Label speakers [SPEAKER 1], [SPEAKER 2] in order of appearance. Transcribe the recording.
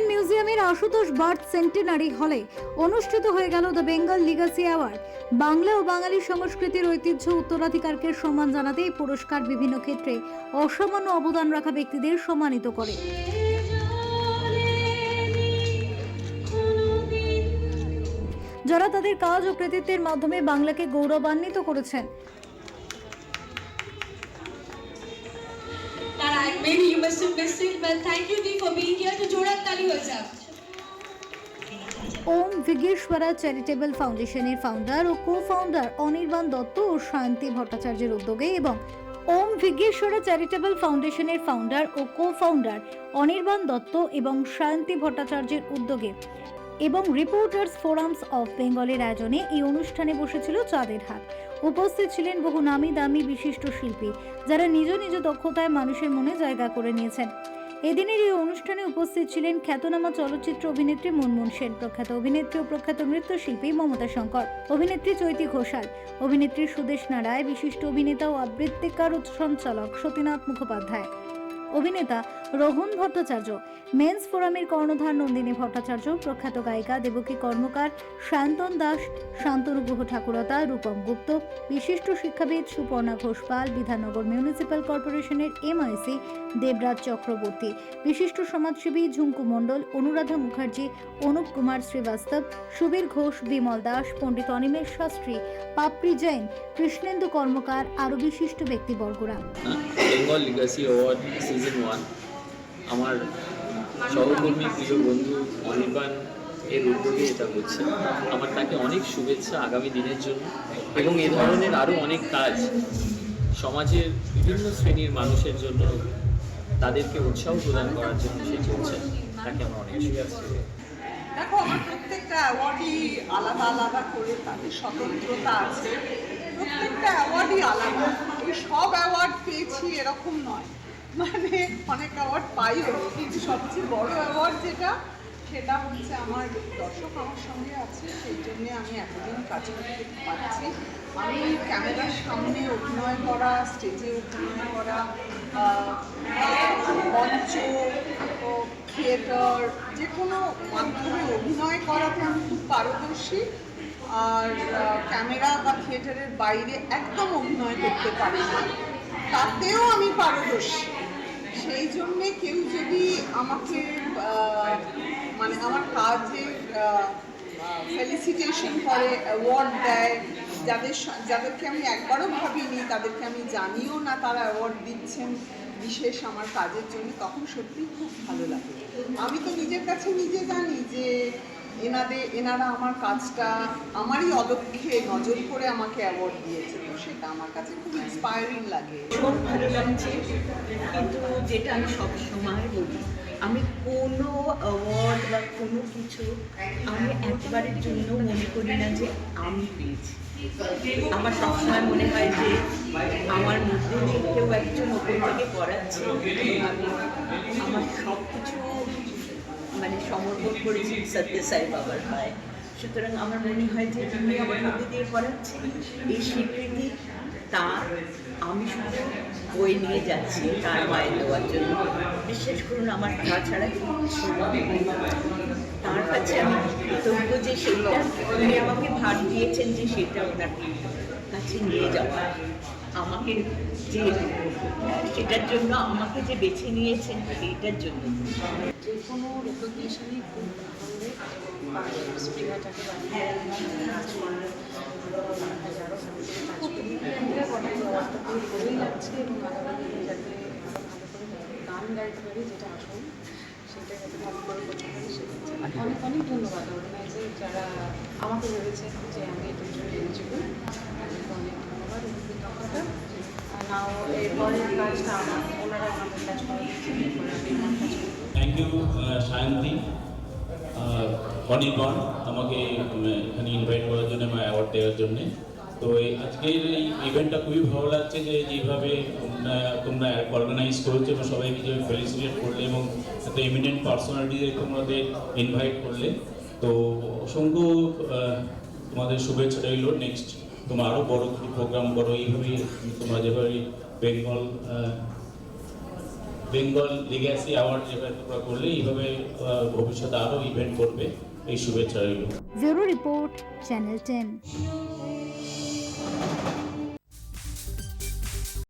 [SPEAKER 1] নন্দীগ্রামের Ashutosh birth centenary হলে অনুষ্ঠিত হয়ে গেল the Bengal legacy award. Bangla ও বাঙালি সংস্কৃতির ঐতিহ্য উত্তরাধিকারকে সম্মান জানাতে এই পুরস্কার বিভিন্ন ক্ষেত্রে অসামান্য অবদান রাখা ব্যক্তিদের সম্মানিত করে। যারা তাদের কাজ ও কৃতিত্বের মাধ্যমে বাংলাকে গৌরবান্বিত করেছেন
[SPEAKER 2] maybe you must have missed it, but thank you Dee for being here. জোড়ার তালি হয়ে যাক
[SPEAKER 1] ওম বিঘ্নেশ্বরা চ্যারিটেবল ফাউন্ডেশনের ফাউন্ডার ও কো ফাউন্ডার অনির্বাণ দত্ত ও শান্তি ভট্টাচার্যের উদ্যোগে এবং ওম বিঘ্নেশ্বরা চ্যারিটেবল ফাউন্ডেশনের ফাউন্ডার ও কো ফাউন্ডার অনির্বাণ দত্ত এবং শান্তি ভট্টাচার্যের উদ্যোগে এবং রিপোর্টার্স ফোরামস অফ বেঙ্গলের আয়োজনে এই অনুষ্ঠানে বসেছিল চাঁদের হাট উপস্থিত ছিলেন বহু নামি দামি বিশিষ্ট শিল্পী, যারা নিজ নিজ দক্ষতায় মানুষের মনে জায়গা করে নিয়েছেন। এদিনের এই অনুষ্ঠানে উপস্থিত ছিলেন খ্যাতনামা চলচ্চিত্র অভিনেত্রী মুনমুন সেন, প্রখ্যাত অভিনেত্রী ও প্রখ্যাত নৃত্যশিল্পী মমতা শঙ্কর, অভিনেত্রী চৈতি ঘোষাল, অভিনেত্রী সুদেশনা রায় বিশিষ্ট অভিনেতা ও আবৃত্তিকার সঞ্চালক সতীনাথ মুখোপাধ্যায়। অভিনেতা রোহন ভট্টাচার্য, মেন্স ফোরামের কর্ণধার নন্দিনী ভট্টাচার্য, প্রখ্যাত গায়িকা, দেবকী কর্মকার শান্তন দাস, শান্তনু গুহ ঠাকুরতা, রূপম গুপ্ত, বিশিষ্ট শিক্ষাবিদ সুপর্ণা ঘোষপাল বিধাননগর মিউনিসিপ্যাল কর্পোরেশনের এমআইসি দেবরাজ চক্রবর্তী, বিশিষ্ট সমাজসেবী ঝুঙ্কু মণ্ডল, অনুরাধা মুখার্জি, অনুপ কুমার শ্রীবাস্তব, সুবীর ঘোষ, বিমল দাস, পণ্ডিত অনিমেষ শাস্ত্রী, পাপড়ি জৈন, কৃষ্ণেন্দু কর্মকার, আরও বিশিষ্ট ব্যক্তিবর্গরা।
[SPEAKER 3] সিজন ওয়ান আমার সহকর্মী প্রিয় বন্ধু অনির্বাণ এর উদ্যোগে এটা হচ্ছে। আমার তাকে অনেক শুভেচ্ছা আগামী দিনের জন্য এবং এ ধরনের আরও অনেক কাজ সমাজের বিভিন্ন শ্রেণির মানুষের জন্য তাদেরকে উৎসাহ প্রদান করার জন্য সে চলছে। তাকে আমার অনেক শুভেচ্ছা।
[SPEAKER 4] দেখো, আমার প্রত্যেকটা অ্যাওয়ার্ডই আলাদা আলাদা করে তাদের স্বতন্ত্রতা আছে। প্রত্যেকটা অ্যাওয়ার্ডই আলাদা। আমি সব অ্যাওয়ার্ড পেয়েছি এরকম নয়। মানে অনেক অ্যাওয়ার্ড পাইও, কিন্তু সবচেয়ে বড় অ্যাওয়ার্ড যেটা, সেটা হচ্ছে আমার দর্শক আমার সঙ্গে আছে, সেই জন্য আমি এতদিন কাজ করতে পারছি। আমি ক্যামেরার সামনে অভিনয় করা স্টেজে অভিনয় করা মঞ্চ থিয়েটার যে কোনো মাধ্যমে অভিনয় করাতে আমি খুব পারদর্শী। আর ক্যামেরা বা থিয়েটারের বাইরে একদম অভিনয় করতে পারি তাতেও আমি পারদর্শী। সেই জন্যে কেউ যদি আমাকে মানে আমার কাজের ফেলিসিটেশন করে অ্যাওয়ার্ড দেয়, যাদের যাদেরকে আমি একবারও ভাবিনি, তাদেরকে আমি জানিও না তারা অ্যাওয়ার্ড দিচ্ছেন বিশেষ আমার কাজের জন্য, তখন সত্যিই খুব ভালো লাগে। আমি তো নিজের কাছে নিজে জানি যে এনাদের এনারা আমার কাজটা, আমারই অলক্ষ্যে নজর করে আমাকে অ্যাওয়ার্ড দিয়েছে তো সেটা আমার কাছে খুব ইন্সপায়ারিং লাগে।
[SPEAKER 5] খুব ভালো লাগছে, কিন্তু যেটা আমি সবসময় বলি, আমি কোনো অ্যাওয়ার্ড বা কোনো কিছু আমি একবারের জন্য মনে করি না যে আমি পেয়েছি। আমার সবসময় মনে হয় যে আমার মধ্যে কেউ একজন ওপর থেকে আমি আমার সব কিছু সমর্পণ করেছি সত্য সাই বাবার হয় সুতরাং আমার মনে হয় যে তুমি আমার মধ্যে দিয়ে পড়াচ্ছে এই স্বীকৃতি তার আমি শুধু বই নিয়ে যাচ্ছি তার মায়ের দেওয়ার জন্য বিশ্বাস করুন আমার তাছাড়া। তার কাছে আমি কৃতজ্ঞ যে সেইটা উনি আমাকে ভার দিয়েছেন যে সেটা ওনার কাছে নিয়ে যাওয়া। আমাকে যে সেটার জন্য আমাকে যে বেছে নিয়েছেন সেইটার জন্য।
[SPEAKER 6] যে কোনো রেকগনিশনই খুব লাগছে এবং গান গাইতে যেটা আসল অনেক অনেক আমাকে
[SPEAKER 7] থ্যাংক ইউ সায়ন্তী আমাকে উম, এখানে ইনভাইট করার জন্য আমার অ্যাওয়ার্ড দেওয়ার জন্য। তো আজকের এই ইভেন্টটা খুবই ভালো লাগছে যে যেভাবে তোমরা অর্গানাইজ করেছ এবং সবাইকে যে ফেলিসিটেট করলে এবং একটা এমিনেন্ট পার্সোনালিটি তোমাদের ইনভাইট করলে। তো অসংখ্য তোমাদের শুভেচ্ছা রইল। নেক্সট তোমরা আরও বড় কিছু প্রোগ্রাম করো এইভাবেই তোমরা যেভাবে বেঙ্গল বেঙ্গল লিগ্যাসি অ্যাওয়ার্ড যেভাবে তোমরা করলে, এইভাবে ভবিষ্যতে আরও ইভেন্ট করবে। এই শুভেচ্ছা রইল।
[SPEAKER 1] Bureau report, channel ten.